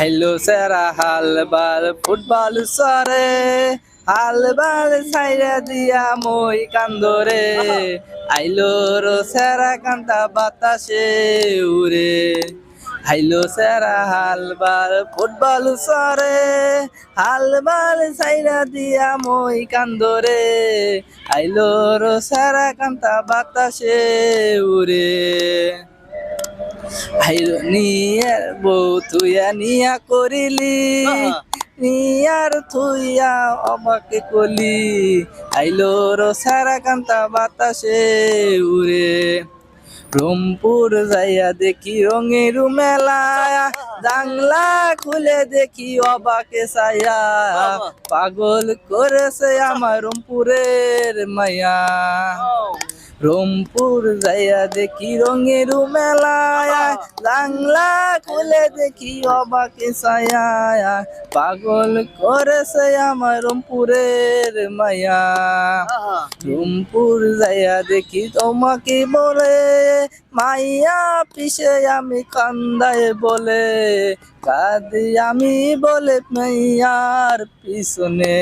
আইলো সেরা হালবার ফুটবল সরে। হালবার ছাইরা দিয়া মই কান্দরে। আইলো রো সেরা কান্তা বাতাসে উড়ে। আইলো সেরা হালবার ফুটবল সরে। হালবার ছাইরা দিয়া মই কান্দরে। আইলো রো সেরা কান্তা বাতাসে উড়ে। আইলো নিয়ার বউ তুইয়া নিয়া করিলি। নিয়ার থুইয়া অবাকে কলি আইলো রো সারা কান্তা বাতাসে উড়ে। রংপুর যাইয়া দেখি রঙের মেলা জাংলা খুলে দেখি অবাকে ছায়া। পাগল করেছে আমার রংপুরের মায়া। রংপুর যাইয়া দেখি রঙের মেলায়। বাংলা খুলে দেখি অবাকে ছায়া পাগল করেছে আমার রংপুরের মায়া। রংপুর যাইয়া দেখি তোমাকে বলে মাইয়া পিছে আমি কান্দায় বলে কাঁদি আমি বলে মাইয়ার পিছনে।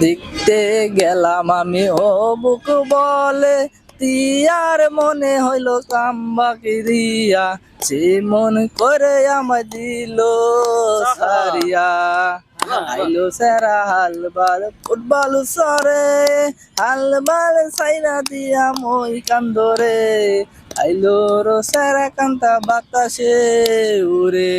দেখতে গেলাম আমি, ও বুক বলে। তিয়ার মনে হইল কাম্বাকি রিয়া সে মন করে আমায় দিল সারিয়া। আইলো সেরা হালবার ফুটবল সরে হালবার সাইরা দিয়া মই কান্দরে। আইলো রো সেরা কান্তা বাতাসে উড়ে।